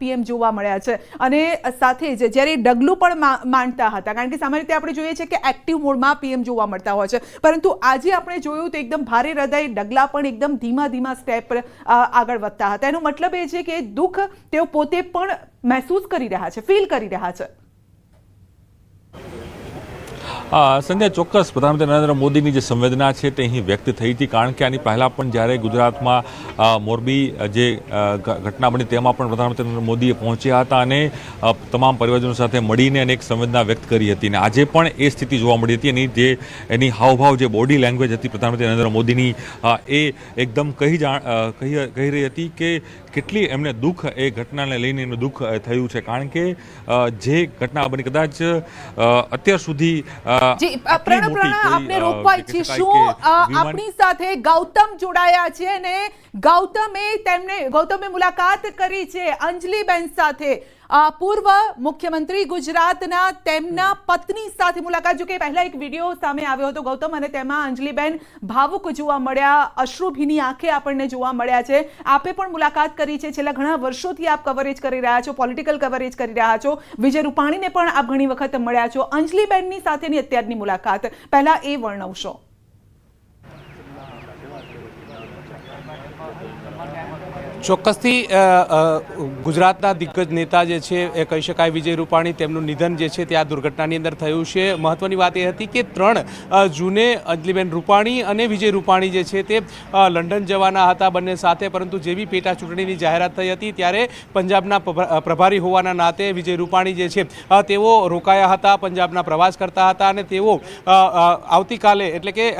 PM જોવા મળ્યા છે. અને સાથે જ જ્યારે ડગલું પણ માંડતા હતા, કારણ કે સામાન્ય રીતે આપણે જોઈએ છીએ કે એક્ટિવ મોડમાં પીએમ જોવા મળતા હોય છે. પરંતુ આજે આપણે જોયું તો એકદમ ભારે હૃદય, ડગલા પણ એકદમ ધીમા ધીમા સ્ટેપ પર આગળ વધતા હતા. એનો મતલબ એ છે કે દુઃખ તેઓ પોતે પણ મહેસૂસ કરી રહ્યા છે ફીલ કરી રહ્યા છે. સંધ્યા ચોક્કસ પ્રધાનમંત્રી નરેન્દ્ર મોદીની જે સંવેદના છે તે અહીં વ્યક્ત થઈ હતી, કારણ કે આની પહેલાં પણ જ્યારે ગુજરાતમાં મોરબી જે ઘટના બની તેમાં પણ પ્રધાનમંત્રી નરેન્દ્ર મોદીએ પહોંચ્યા હતા અને તમામ પરિવારજનો સાથે મળીને અને એક સંવેદના વ્યક્ત કરી હતી. અને આજે પણ એ સ્થિતિ જોવા મળી હતી. એની જે, એની હાવભાવ, જે બોડી લેંગ્વેજ હતી પ્રધાનમંત્રી નરેન્દ્ર મોદીની એ એકદમ કહી જા કહી કહી રહી હતી કે કેટલી એમને દુઃખ એ ઘટનાને લઈને એનું દુઃખ થયું છે. કારણ કે જે ઘટના બની કદાચ અત્યાર સુધી પ્રણવ પ્રણવ આપને રોકવા ઈચ્છીશ શું આપણી સાથે ગૌતમ જોડાયા છે અને ગૌતમે તેમને ગૌતમે મુલાકાત કરી છે અંજલિબેન સાથે. પૂર્વ મુખ્યમંત્રી ગુજરાતના તેમના પત્ની સાથે મુલાકાત. જો કે પહેલા એક વીડિયો સામે આવ્યો હતો ગૌતમ અને તેમાં અંજલિબેન ભાવુક જોવા મળ્યા, અશ્રુભીની આંખે આપણને જોવા મળ્યા છે. આપે પણ મુલાકાત કરી છે. છેલ્લા ઘણા વર્ષોથી આપ કવરેજ કરી રહ્યા છો પોલિટિકલ કવરેજ કરી રહ્યા છો. વિજય રૂપાણીને પણ આપ ઘણી વખત મળ્યા છો. અંજલિબેનની સાથેની અત્યારની મુલાકાત. પહેલા એ વર્ણવશો. ચોક્કસથી ગુજરાતના દિગ્ગજ નેતા જે છે, એ કહી શકાય વિજય રૂપાણી, તેમનું નિધન જે છે તે આ દુર્ઘટનાની અંદર થયું છે. મહત્વની વાત એ હતી કે ત્રણ જૂને અંજલિબેન રૂપાણી અને વિજય રૂપાણી જે છે તે લંડન જવાના હતા બંને સાથે, પરંતુ જેવી પેટા ચૂંટણીની જાહેરાત થઈ હતી ત્યારે પંજાબના પ્રભા- પ્રભારી હોવાના નાતે વિજય રૂપાણી જે છે તેઓ રોકાયા હતા, પંજાબના પ્રવાસ કરતા હતા અને તેઓ આવતીકાલે એટલે કે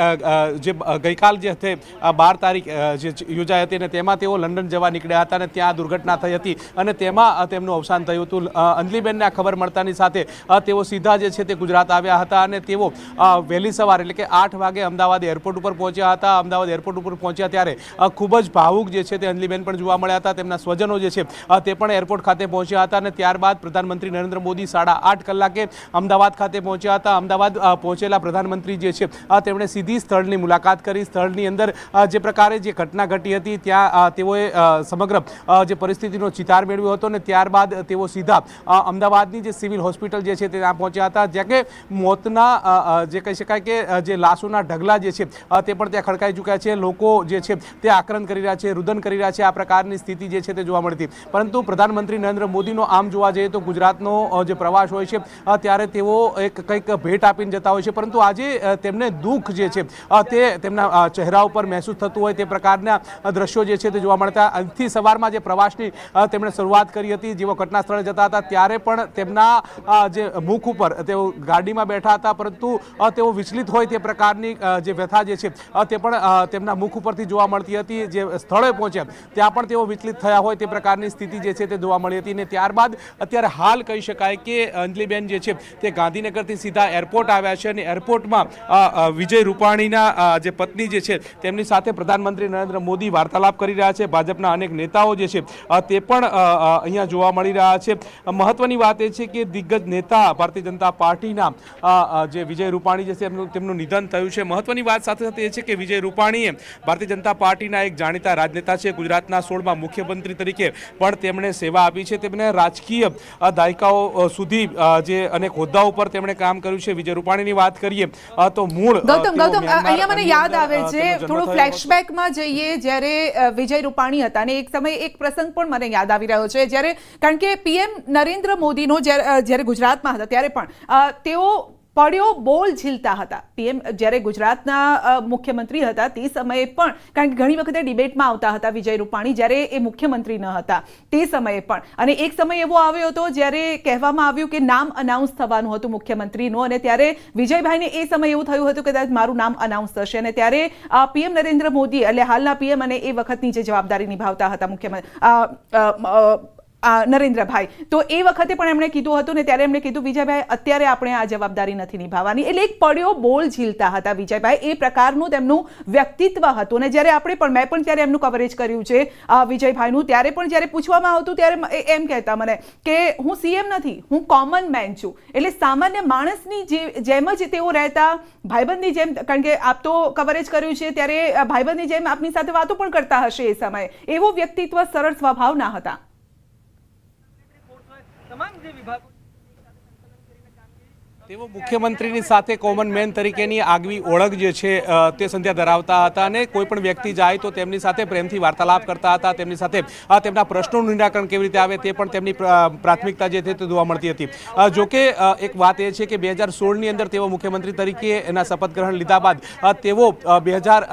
જે ગઈકાલ જે છે બાર તારીખ જે યોજાઈ હતી અને તેમાં તેઓ લંડન જવા નીકળ્યા હતા અને ત્યાં દુર્ઘટના થઈ હતી અને તેમાં તેમનું અવસાન થયું હતું. અંજલીબેનને આ ખબર મળતાની સાથે તેઓ સીધા જે છે તે ગુજરાત આવ્યા હતા અને તેઓ વહેલી સવારે એટલે કે આઠ વાગે અમદાવાદ એરપોર્ટ ઉપર પહોંચ્યા હતા. અમદાવાદ એરપોર્ટ ઉપર પહોંચ્યા ત્યારે ખૂબ જ ભાવુક જે છે તે અંજલીબેન પણ જોવા મળ્યા હતા. તેમના સ્વજનો જે છે તે પણ એરપોર્ટ ખાતે પહોંચ્યા હતા અને ત્યારબાદ પ્રધાનમંત્રી નરેન્દ્ર મોદી સાડા આઠ કલાકે અમદાવાદ ખાતે પહોંચ્યા હતા. અમદાવાદ પહોંચેલા પ્રધાનમંત્રી જે છે તેમણે સીધી સ્થળની મુલાકાત કરી. સ્થળની અંદર જે પ્રકારે જે ઘટના ઘટી હતી, ત્યાં તેઓએ સમગ્ર જે પરિસ્થિતિનો ચિતાર મેળવ્યો હતો અને ત્યારબાદ તેઓ સીધા અમદાવાદની જે સિવિલ હોસ્પિટલ જે છે તે ત્યાં પહોંચ્યા હતા, જ્યાં કે મોતના જે કહી શકાય કે જે લાશોના ઢગલા જે છે તે પણ ત્યાં ખડકાઈ ચૂક્યા છે. લોકો જે છે તે આક્રમણ કરી રહ્યા છે, રુદન કરી રહ્યા છે આ પ્રકારની સ્થિતિ જે છે તે જોવા મળતી. પરંતુ પ્રધાનમંત્રી નરેન્દ્ર મોદીનો આમ જોવા જઈએ તો ગુજરાતનો જે પ્રવાસ હોય છે ત્યારે તેઓ એક કંઈક ભેટ આપીને જતા હોય છે. પરંતુ આજે તેમને દુઃખ જે છે તે તેમના ચહેરા ઉપર મહેસૂસ થતું હોય તે પ્રકારના દ્રશ્યો જે છે તે જોવા મળતા આજથી સવારમાં જે પ્રવાસની તેમણે શરૂઆત કરી હતી, જેઓ ઘટના સ્થળે જતા હતા, ત્યારે પણ તેમના જે મુખ ઉપર તેઓ ગાડીમાં બેઠા હતા, પરંતુ તેઓ વિચલિત હોય તે પ્રકારની જે વ્યથા જે છે તે પણ તેમના મુખ ઉપરથી જોવા મળતી હતી, જે સ્થળે પહોંચ્યા, ત્યાં પણ તેઓ વિચલિત થયા હોય તે પ્રકારની સ્થિતિ જે છે તે જોવા મળી હતી અને ત્યારબાદ અત્યારે હાલ કહી શકાય કે અંજલિબેન જે છે તે ગાંધીનગરથી સીધા એરપોર્ટ આવ્યા છે અને એરપોર્ટમાં વિજય રૂપાણીના જે પત્ની જે છે તેમની સાથે પ્રધાનમંત્રી નરેન્દ્ર મોદી વાર્તાલાપ કરી રહ્યા છે. ભાજપના અનેક નેતાઓ જે છે તે પણ અહીંયા જોવા મળી રહ્યા છે. મહત્વની વાત એ છે કે દિગ્ગજ નેતા ભારતીય જનતા પાર્ટીના જે વિજય રૂપાણી જે છે એમનું તેમનું નિધન થયું છે. મહત્વની વાત સાથે સાથે એ છે કે વિજય રૂપાણીએ ભારતીય જનતા પાર્ટીના એક જાણીતા રાજનેતા છે ગુજરાતના સોળમાં મુખ્યમંત્રી તરીકે પણ તેમણે સેવા આપી છે. તેમણે રાજકીય દાયકાઓ સુધી જે અનેક હોદ્દાઓ ઉપર તેમણે કામ કર્યું છે. વિજય રૂપાણીની વાત કરીએ તો મૂળ ગૌતમ ગૌતમ અહીંયા મને યાદ આવે છે થોડું ફ્લેશબેકમાં જઈએ જ્યારે વિજય રૂપાણી હતા અને એક સમયે એક પ્રસંગ પણ મને યાદ આવી રહ્યો છે. જ્યારે કારણ કે પીએમ નરેન્દ્ર મોદીનો જ્યારે ગુજરાતમાં હતા, ત્યારે પણ તેઓ પડ્યો બોલ ઝીલતા હતા. પીએમ જ્યારે ગુજરાતના મુખ્યમંત્રી હતા તે સમયે પણ, કારણ કે ઘણી વખતે ડિબેટમાં આવતા હતા વિજય રૂપાણી, જ્યારે એ મુખ્યમંત્રી ન હતા, તે સમયે પણ. અને એક સમય એવો આવ્યો હતો જ્યારે કહેવામાં આવ્યું કે નામ અનાઉન્સ થવાનું હતું મુખ્યમંત્રીનું અને ત્યારે વિજયભાઈને એ સમયે એવું થયું હતું કે કદાચ મારું નામ અનાઉન્સ થશે. અને ત્યારે પીએમ નરેન્દ્ર મોદી એટલે હાલના પીએમ અને એ વખતની જે જવાબદારી નિભાવતા હતા મુખ્યમંત્રી નરેન્દ્રભાઈ. તો એ વખતે પણ એમણે કીધું હતું ને ત્યારે એમણે કીધું, વિજયભાઈ, અત્યારે આપણે આ જવાબદારી નથી નિભાવવાની. એટલે એક પડ્યો બોલ ઝીલતા હતા વિજયભાઈ. એ પ્રકારનું તેમનું વ્યક્તિત્વ હતું. અને જ્યારે આપણે પણ, મેં પણ ત્યારે એમનું કવરેજ કર્યું છે વિજયભાઈનું, ત્યારે પણ જ્યારે પૂછવામાં આવતું, ત્યારે એમ કહેતા મને કે, હું સીએમ નથી, હું કોમન મેન છું. એટલે સામાન્ય માણસની જે, જેમ જ તેઓ રહેતા, ભાઈબંધની જેમ, કારણ કે આપ તો કવરેજ કર્યું છે, ત્યારે ભાઈબંધની જેમ આપની સાથે વાતો પણ કરતા હશે એ સમયે. એવો વ્યક્તિત્વ સરળ સ્વભાવના હતા. તેઓ મુખ્યમંત્રીની સાથે કોમન મેન તરીકેની આગવી ઓળખ જે છે તે સંધ્યા ધરાવતા હતા અને કોઈ પણ વ્યક્તિ જાય તો તેમની સાથે પ્રેમથી વાર્તાલાપ કરતા હતા, તેમની સાથે તેમના પ્રશ્નોનું નિરાકરણ કેવી રીતે આવે તે પણ તેમની પ્રાથમિકતા જે છે તે જોવા મળતી હતી. જોકે એક વાત એ છે કે બે હજાર સોળની અંદર તેઓ મુખ્યમંત્રી તરીકે એના શપથ ગ્રહણ લીધા બાદ તેઓ બે હજાર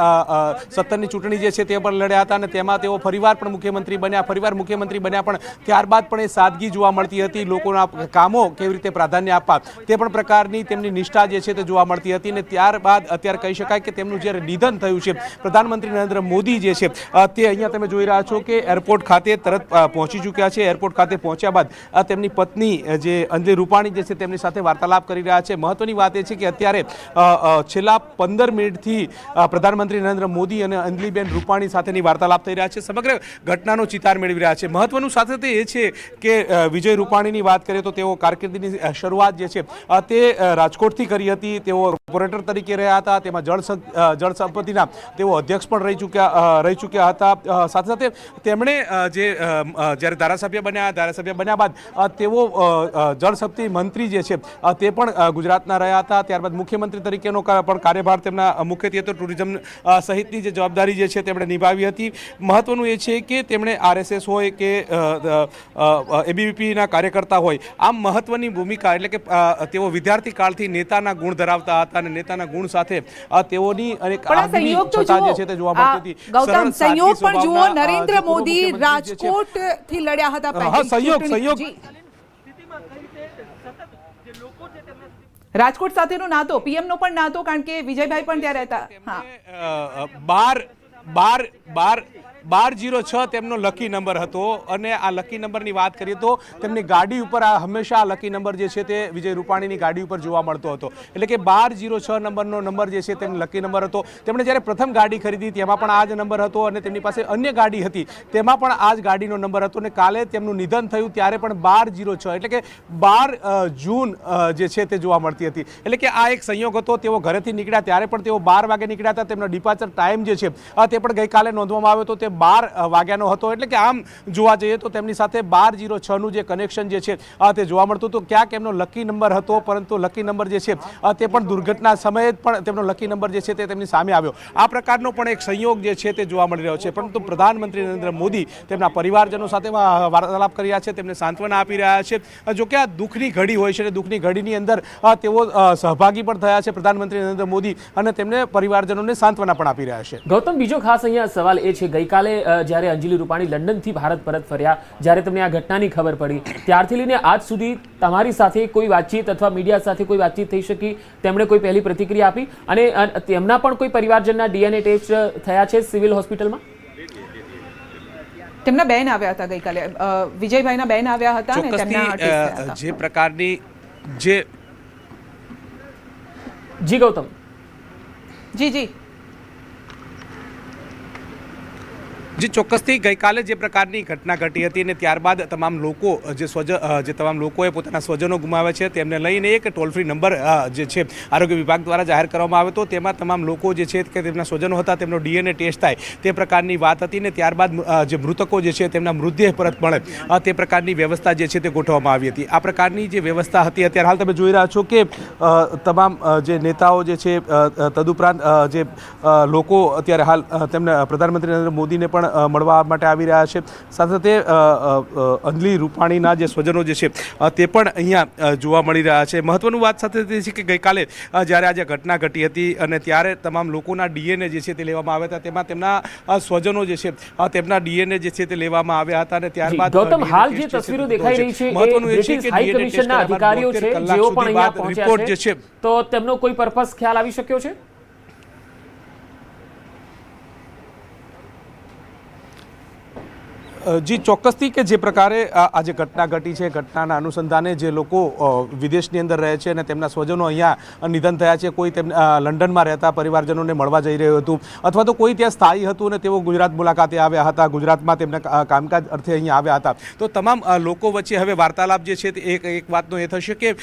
સત્તરની ચૂંટણી જે છે તે પણ લડ્યા હતા અને તેમાં તેઓ ફરીવાર પણ મુખ્યમંત્રી બન્યા, ફરીવાર મુખ્યમંત્રી બન્યા પણ, ત્યારબાદ પણ એ સાદગી જોવા મળતી હતી લોકોના કામો કેવી રીતે પ્રાધાન્ય આપવા તે પણ પ્રકારની તેમની નિષ્ઠા જે છે તે જોવા મળતી હતી અને ત્યારબાદ અત્યારે કહી શકાય કે તેમનું જ્યારે નિધન થયું છે પ્રધાનમંત્રી નરેન્દ્ર મોદી જે છે તે અહીંયા તમે જોઈ રહ્યા છો કે એરપોર્ટ ખાતે તરત પહોંચી ચૂક્યા છે. એરપોર્ટ ખાતે પહોંચ્યા બાદ તેમની પત્ની જે અંજલિ રૂપાણી જે છે તેમની સાથે વાર્તાલાપ કરી રહ્યા છે. મહત્વની વાત એ છે કે અત્યારે છેલ્લા પંદર મિનિટથી પ્રધાનમંત્રી નરેન્દ્ર મોદી અને અંજલિબેન રૂપાણી સાથેની વાર્તાલાપ થઈ રહ્યા છે. સમગ્ર ઘટનાનો ચિતાર મેળવી રહ્યા છે. મહત્વનું સાથે તે એ છે કે વિજય રૂપાણીની વાત કરીએ તો તેઓ કારકિર્દીની શરૂઆત જે છે અ, રાજકોટથી કરી હતી. તેઓ કોર્પોરેટર તરીકે રહ્યા હતા. તેમાં જળ જળ સંપત્તિના તેઓ અધ્યક્ષ પણ રહી ચૂક્યા રહી ચૂક્યા હતા. સાથે સાથે તેમણે જે જ્યારે ધારાસભ્ય બન્યા ધારાસભ્ય બન્યા બાદ તેઓ અ, અ, જળ શક્તિ મંત્રી જે છે તે પણ ગુજરાતના રહ્યા હતા. ત્યારબાદ મુખ્યમંત્રી તરીકેનો પણ કાર્યભાર તેમના મુખ્યત્વે તો ટુરિઝમ સહિતની જે જવાબદારી જે છે તેમણે નિભાવી હતી. મહત્વનું એ છે કે તેમણે આરએસએસ હોય કે એબીવીપીના કાર્યકર્તા હોય આમ મહત્વની ભૂમિકા એટલે કે તેઓ વિદ્યાર્થી કાળથી નેતાના ગુણ ધરાવતા હતા અને નેતાના ગુણ સાથે તેઓની તો છટા જે છે તે જોવા મળતી હતી. ગૌતમ સંયોગ પણ જુઓ નરેન્દ્ર મોદી રાજકોટથી લડ્યા હતા હા, સંયોગ, સંયોગ. રાજકોટ સાથેનો નાતો પીએમ નો પણ નાતો કારણ કે વિજયભાઈ પણ ત્યાં રહેતા. હા. બાર બાર બાર બાર જીરો છ તેમનો લકી નંબર હતો. અને આ લકી નંબરની વાત કરીએ તો તેમની ગાડી ઉપર આ હંમેશા આ લકી નંબર જે છે તે વિજય રૂપાણીની ગાડી ઉપર જોવા મળતો હતો. એટલે કે બાર જીરો છ નંબરનો નંબર જે છે તેમનો લકી નંબર હતો. તેમણે જ્યારે પ્રથમ ગાડી ખરીદી તેમાં પણ આ જ નંબર હતો અને તેમની પાસે અન્ય ગાડી હતી. તેમાં પણ આ જ ગાડીનો નંબર હતો અને કાલે તેમનું નિધન થયું ત્યારે પણ બાર જીરો છ એટલે કે બાર જૂન જે છે તે જોવા મળતી હતી. એટલે કે આ એક સંયોગ હતો. તેઓ ઘરેથી નીકળ્યા ત્યારે પણ તેઓ બાર વાગે નીકળ્યા હતા. તેમનો ડિપાર્ચર ટાઈમ જે છે તે પણ ગઈકાલે નોંધવામાં આવ્યો હતો. તે બાર વાગ્યાનો હતો. એટલે કે આમ જોવા જઈએ તો તેમની સાથે બાર જીરો છનું જે કનેક્શન જે છે તે જોવા મળતું હતું. ક્યાંક એમનો લકી નંબર હતો, પરંતુ લકી નંબર જે છે તે પણ દુર્ઘટના સમયે પણ તેમનો લકી નંબર જે છે તે તેમની સામે આવ્યો. આ પ્રકારનો પણ એક સંયોગ જે છે તે જોવા મળી રહ્યો છે. પરંતુ પ્રધાનમંત્રી નરેન્દ્ર મોદી તેમના પરિવારજનો સાથે વાર્તાલાપ કરી રહ્યા છે, તેમને સાંત્વના આપી રહ્યા છે. જો કે આ દુઃખની ઘડી હોય છે અને દુઃખની ઘડીની અંદર તેઓ સહભાગી પણ થયા છે પ્રધાનમંત્રી નરેન્દ્ર મોદી અને તેમને પરિવારજનોને સાંત્વના પણ આપી રહ્યા છે. ગૌતમ, બીજો ખાસ અહીંયા સવાલ એ છે. ગઈકાલે અ, જ્યારે અંજલિ રૂપાણી લંડનથી ભારત પરત ફર્યા જ્યારે તમને આ ઘટનાની ખબર પડી ત્યારથી લઈને આજ સુધી તમારી સાથે કોઈ વાતચીત અથવા મીડિયા સાથે કોઈ વાતચીત થઈ શકી? તેમણે કોઈ પહેલી પ્રતિક્રિયા આપી? અને તેમના પણ કોઈ પરિવારજનના ડીએનએ ટેસ્ટ થયા છે સિવિલ હોસ્પિટલમાં? તેમના બેન આવ્યા હતા ગઈકાલે. વિજયભાઈના બેન આવ્યા હતા ને તેમના. જે પ્રકારની જે જી ગૌતમ. જી જી. જે, ચોક્કસથી ગઈકાલે જે પ્રકારની ઘટના ઘટી હતી અને ત્યારબાદ તમામ લોકો જે સ્વજ જે તમામ લોકોએ પોતાના સ્વજનો ગુમાવ્યા છે, તેમને લઈને એક ટોલ ફ્રી નંબર જે છે, આરોગ્ય વિભાગ દ્વારા જાહેર કરવામાં આવ્યો હતો. તેમાં તમામ લોકો જે છે કે તેમના સ્વજનો હતા, તેમનો ડીએનએ ટેસ્ટ થાય, તે પ્રકારની વાત હતી ને ત્યારબાદ જે મૃતકો જે છે તેમના મૃતદેહ પરત મળે તે પ્રકારની વ્યવસ્થા જે છે તે ગોઠવવામાં આવી હતી. આ પ્રકારની જે વ્યવસ્થા હતી, અત્યારે હાલ તમે જોઈ રહ્યા છો કે તમામ જે નેતાઓ જે છે તદુપરાંત જે લોકો અત્યારે હાલ તેમના પ્રધાનમંત્રી નરેન્દ્ર મોદીને પણ મળવા માટે આવી રહ્યા છે. સાથે સાથે અંજલિ રૂપાણીના જે સ્વજનો જે છે તે પણ અહીંયા જોવા મળી રહ્યા છે. મહત્વનું વાત સાથે તે છે કે ગઈકાલે જ્યારે આજે ઘટના ઘટી હતી અને ત્યારે તમામ લોકોના ડીએનએ જે છે તે લેવામાં આવ્યા હતા. તેમાં તેમના સ્વજનો જે છે તેમના ડીએનએ જે છે તે લેવામાં આવ્યા હતા અને ત્યારબાદ ગૌતમ હાલ જે તસવીરો દેખાઈ રહી છે મહત્વનું એ છે કે હાઈ કમિશનના અધિકારીઓ છે જેઓ પણ અહીંયા પહોંચ્યા છે. તો તેમનો કોઈ પર્પસ ખ્યાલ આવી શક્યો છે? જી, ચોક્કસથી કે જે પ્રકારે આ જે ઘટના ઘટી છે, ઘટનાના અનુસંધાને જે લોકો વિદેશની અંદર રહે છે અને તેમના સ્વજનો અહીંયા નિધન થયા છે, કોઈ તેમ લંડનમાં રહેતા પરિવારજનોને મળવા જઈ રહ્યું હતું, અથવા તો કોઈ ત્યાં સ્થાયી હતું અને તેઓ ગુજરાત મુલાકાતે આવ્યા હતા, ગુજરાતમાં તેમના કામકાજ અર્થે અહીંયા આવ્યા હતા. તો તમામ લોકો વચ્ચે હવે વાર્તાલાપ જે છે તે એક એક વાતનો એ થશે કે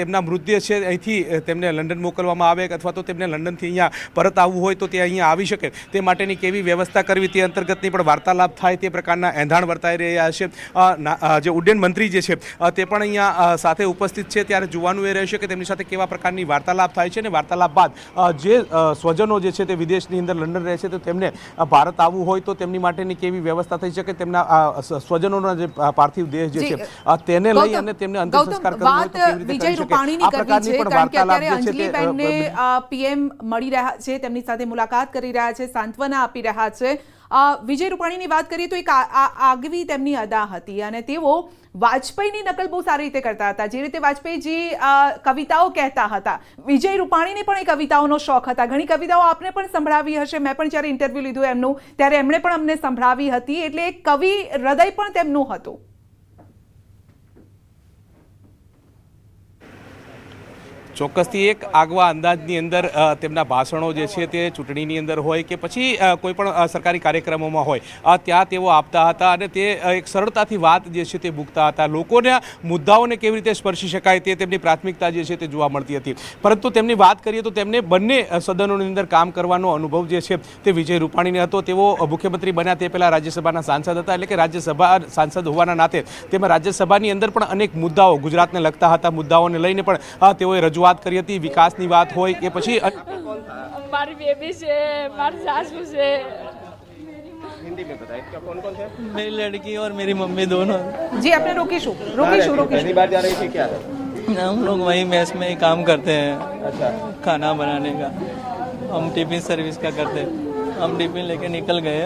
તેમના મૃતદેહ છે, અહીંથી તેમને લંડન મોકલવામાં આવે અથવા તો તેમને લંડનથી અહીંયા પરત આવવું હોય તો તે અહીંયા આવી શકે. તે માટેની કેવી વ્યવસ્થા કરવી તે અંતર્ગતની પણ વાર્તાલાપ થાય તે પ્રકારના એંધાણ વર્તાઈ રહ્યા છે. જે ઉડ્ડયન મંત્રી જે છે તે પણ અહીંયા સાથે ઉપસ્થિત છે. ત્યારે જોવાનું એ રહેશે કે તેમની સાથે કેવા પ્રકારની વાર્તાલાપ થાય છે અને વાર્તાલાપ બાદ જે સ્વજનો જે છે તે વિદેશની અંદર લંડન રહે છે તો તેમને ભારત આવવું હોય તો તેમની માટેની કેવી વ્યવસ્થા થઈ શકે? તેમના સ્વજનોના જે પાર્થિવ દેહ જે છે તેને લઈ અને તેમને અંતિમ સંસ્કાર કરવો હોય તો કેવી રીતે કરી શકે? આ પ્રકારની પણ વાર્તાલાપ જે છે તે પીએમ મળી રહ્યા છે તેમની સાથે મુલાકાત કરી રહ્યા છે સાંત્વના આપી રહ્યા છે. વિજય રૂપાણીની વાત કરીએ તો એક આગવી તેમની અદા હતી અને તેઓ વાજપેયીની નકલ બહુ સારી રીતે કરતા હતા. જે રીતે વાજપેયીજી કવિતાઓ કહેતા હતા. વિજય રૂપાણીને પણ એ કવિતાઓનો શોખ હતા. ઘણી કવિતાઓ આપને પણ સંભળાવી હશે. મેં પણ જ્યારે ઇન્ટરવ્યૂ લીધું એમનું, ત્યારે એમણે પણ અમને સંભળાવી હતી. એટલે એક કવિ હૃદય પણ તેમનું હતું. ચોક્કસથી એક આગવા અંદાજની અંદર તેમના ભાષણો જે છે તે ચૂંટણીની અંદર હોય કે પછી અ, કોઈ પણ અ, સરકારી કાર્યક્રમોમાં હોય ત્યાં તેઓ આપતા હતા અને તે એક સરળતાથી વાત જે છે તે મૂકતા હતા. લોકોના મુદ્દાઓને કેવી રીતે સ્પર્શી શકાય તે તેમની પ્રાથમિકતા જે છે તે જોવા મળતી હતી. પરંતુ તેમની વાત કરીએ તો તેમને બંને સદનોની અંદર કામ કરવાનો અનુભવ જે છે તે વિજય રૂપાણીને હતો. તેઓ મુખ્યમંત્રી બન્યા તે પહેલાં રાજ્યસભાના સાંસદ હતા એટલે કે રાજ્યસભા સાંસદ હોવાના નાતે તેમાં રાજ્યસભાની અંદર પણ અનેક મુદ્દાઓ ગુજરાતને લગતા હતા. મુદ્દાઓને લઈને પણ તેઓએ રજૂઆત કરી હતી વિકાસની વાત હોય કે પછી અ- મારી બેબી છે મારી સાસુ છે मेरी लड़की और मेरी मम्मी दोनों જી આપણે રોકીશું રોકીશું રોકીશું हम लोग वही मेस में ही काम करते हैं खाना बनाने का हम टिफिन सर्विस का करते हैं हम टिफिन लेके निकल गए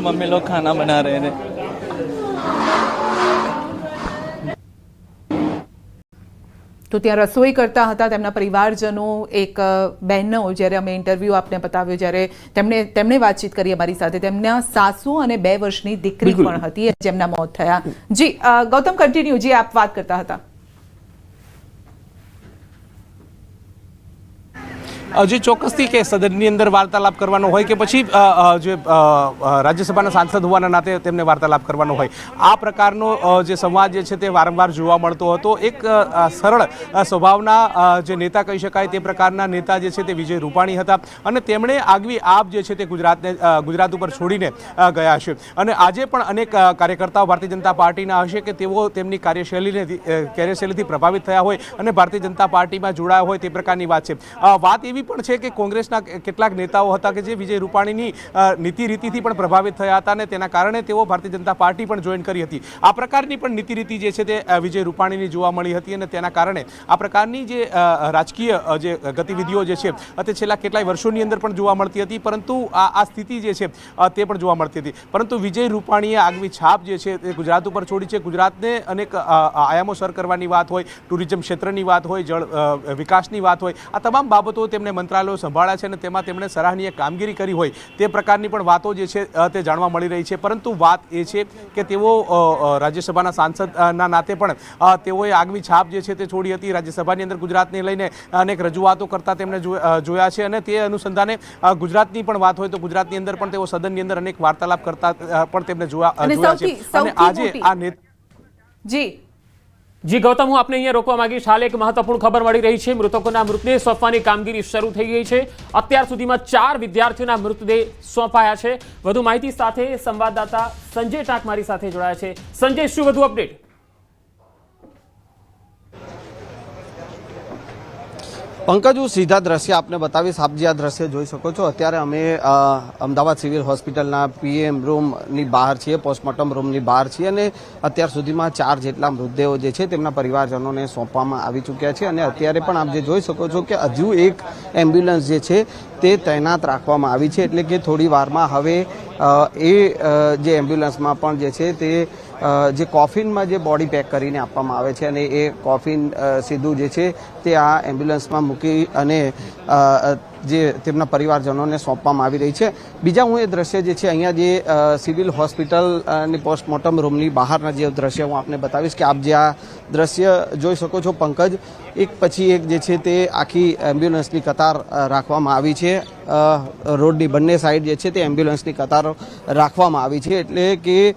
मम्मी लोग खाना बना रहे थे તો ત્યાં રસોઈ કરતા હતા તેમના પરિવારજનો એક બહેનનો જ્યારે અમે ઇન્ટરવ્યૂ આપને બતાવ્યો જ્યારે તેમણે તેમણે વાતચીત કરી અમારી સાથે. તેમના સાસુ અને બે વર્ષની દીકરી પણ હતી જેમના મોત થયા. જી ગૌતમ કન્ટિન્યુ જે આપ વાત કરતા હતા. જે ચોક્કસથી કે સદનની અંદર વાર્તાલાપ કરવાનો હોય કે પછી જે રાજ્યસભાના સાંસદ હોવાના નાતે તેમને વાર્તાલાપ કરવાનો હોય. આ પ્રકારનો જે સંવાદ જે છે તે વારંવાર જોવા મળતો હતો. એક સરળ સ્વભાવના જે નેતા કહી શકાય તે પ્રકારના નેતા જે છે તે વિજય રૂપાણી હતા અને તેમણે આગવી આપ જે છે તે ગુજરાતને ગુજરાત ઉપર છોડીને ગયા છે. અને આજે પણ અનેક કાર્યકર્તાઓ ભારતીય જનતા પાર્ટીના હશે કે તેઓ તેમની કાર્યશૈલીને કાર્યશૈલીથી પ્રભાવિત થયા હોય અને ભારતીય જનતા પાર્ટીમાં જોડાયા હોય તે પ્રકારની વાત છે. વાત એવી પણ છે કે કોંગ્રેસના કેટલાક નેતાઓ હતા કે જે વિજય રૂપાણીની નીતિ રીતિથી પણ પ્રભાવિત થયા હતા અને તેના કારણે તેઓ ભારતીય જનતા પાર્ટી પણ જોઈન કરી હતી. આ પ્રકારની પણ નીતિ રીતિ જે છે તે વિજય રૂપાણીની જોવા મળી હતી અને તેના કારણે આ પ્રકારની જે રાજકીય જે ગતિવિધિઓ જે છે તે છેલ્લા કેટલાય વર્ષોની અંદર પણ જોવા મળતી હતી. પરંતુ આ આ સ્થિતિ જે છે તે પણ જોવા મળતી હતી. પરંતુ વિજય રૂપાણીએ આગવી છાપ જે છે તે ગુજરાત ઉપર છોડી છે. ગુજરાતને અનેક આયામો સર કરવાની વાત હોય, ટુરિઝમ ક્ષેત્રની વાત હોય, જળ વિકાસની વાત હોય, આ તમામ બાબતો તેમણે મંત્રાલયો સંભાળ્યા છે અને તેમાં તેમણે સરાહનીય કામગીરી કરી હોય તે પ્રકારની પણ વાતો જે છે તે જાણવા મળી રહી છે. પરંતુ વાત એ છે કે તેઓ રાજ્યસભાના સાંસદના નાતે પણ તેઓએ આગવી છાપ જે છે તે છોડી હતી. રાજ્યસભાની અંદર ગુજરાતને લઈને અનેક રજૂઆતો કરતા તેમણે જોયા છે અને તે અનુસંધાને ગુજરાતની પણ વાત હોય તો ગુજરાતની અંદર પણ તેઓ સદનની અંદર અનેક વાર્તાલાપ કરતા પણ તેમને જોવા જોયા છે. અને આજે આ નેતા જી. જી, ગૌતમ, હું આપને અહીંયા રોકવા માંગીશ. હાલ એક મહત્વપૂર્ણ ખબર મળી રહી છે. મૃતકોના મૃતદેહ સોંપવાની કામગીરી શરૂ થઈ ગઈ છે. અત્યાર સુધીમાં ચાર વિદ્યાર્થીઓના મૃતદેહ સોંપાયા છે. વધુ માહિતી સાથે સંવાદદાતા સંજય ટાંક મારી સાથે જોડાયા છે. સંજય, શું વધુ અપડેટ? પંકજ, હું સીધા દ્રશ્ય આપને બતાવીશ. આપ જે આ દ્રશ્ય જોઈ શકો છો, અત્યારે અમે અમદાવાદ સિવિલ હોસ્પિટલના પીએમ રૂમની બહાર છીએ, પોસ્ટમોર્ટમ રૂમની બહાર છીએ અને અત્યાર સુધીમાં ચાર જેટલા મૃતદેહો જે છે તેમના પરિવારજનોને સોંપવામાં આવી ચૂક્યા છે અને અત્યારે પણ આપ જે જોઈ શકો છો કે હજુ એક એમ્બ્યુલન્સ જે છે તે તૈનાત રાખવામાં આવી છે. એટલે કે થોડી વારમાં હવે એ જે એમ્બ્યુલન્સમાં પણ જે છે તે જે કોફિનમાં જે બોડી પેક કરીને આપવામાં આવે છે અને એ કોફિન સીધું જે છે તે આ એમ્બ્યુલન્સમાં મૂકી અને જે તેમના પરિવારજનોને સોંપવામાં આવી રહી છે. બીજા હું એ દ્રશ્ય જે છે અહીંયા જે સિવિલ હોસ્પિટલની પોસ્ટમોર્ટમ રૂમની બહારના જે દ્રશ્ય હું આપને બતાવીશ કે આપ જે આ દ્રશ્ય જોઈ શકો છો, પંકજ. એક પછી એક જે છે તે આખી એમ્બ્યુલન્સની કતાર રાખવામાં આવી છે. રોડની બંને સાઈડ જે છે તે એમ્બ્યુલન્સની કતાર રાખવામાં આવી છે. એટલે કે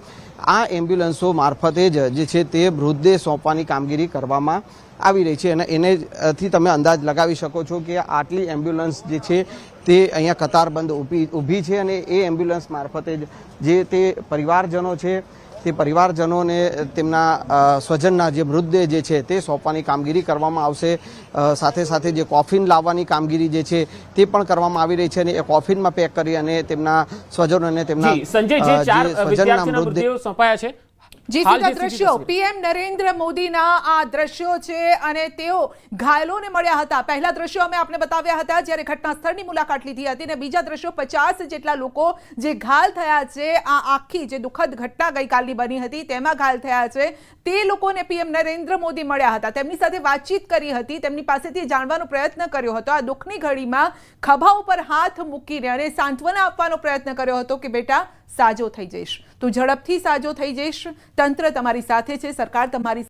આ એમ્બ્યુલન્સો મારફતે જ, જે છે તે મૃતદેહ સોંપવાની કામગીરી કરવામાં આવી રહી છે અને એને થી તમે અંદાજ લગાવી શકો છો કે આટલી એમ્બ્યુલન્સ જે છે તે અહીંયા કતારબંધ ઊભી ઊભી છે અને એ એમ્બ્યુલન્સ મારફતે જ જે તે પરિવારજનો છે તે પરિવારજનોને તેમના સ્વજનના જે મૃતદેહ જે છે તે સોંપવાની કામગીરી કરવામાં આવશે. સાથે સાથે જે કોફિન લાવવાની કામગીરી જે છે તે પણ કરવામાં આવી રહી છે અને એ કોફિનમાં પેક કરી અને તેમના સ્વજનોને તેમના સંજય જે ચાર સ્વજનના વિદ્યાર્થીઓના મૃતદેહો સોંપાયા છે જી જે દ્રશ્યો. પીએમ નરેન્દ્ર મોદીના આ દ્રશ્યો છે અને તેઓ ઘાયલોને મળ્યા હતા. પહેલા દ્રશ્યો અમે આપને બતાવ્યા હતા જ્યારે ઘટના સ્થળની મુલાકાત લીધી હતી અને બીજા દ્રશ્યો પચાસ જેટલા લોકો જે ઘાયલ થયા છે આ આખી જે દુઃખદ ઘટના ગઈકાલની બની હતી તેમાં ઘાયલ થયા છે. તે લોકોને પીએમ નરેન્દ્ર મોદી મળ્યા હતા. તેમની સાથે વાતચીત કરી હતી તેમની પાસેથી જાણવાનો પ્રયત્ન કર્યો હતો. આ દુઃખની ઘડીમાં ખભા ઉપર હાથ મૂકીને અને સાંત્વના આપવાનો પ્રયત્ન કર્યો હતો કે બેટા સાજો થઈ જઈશ. તું ઝડપથી સાજો થઈ જઈશ. તંત્ર તમારી સાથે છે સરકાર તમારી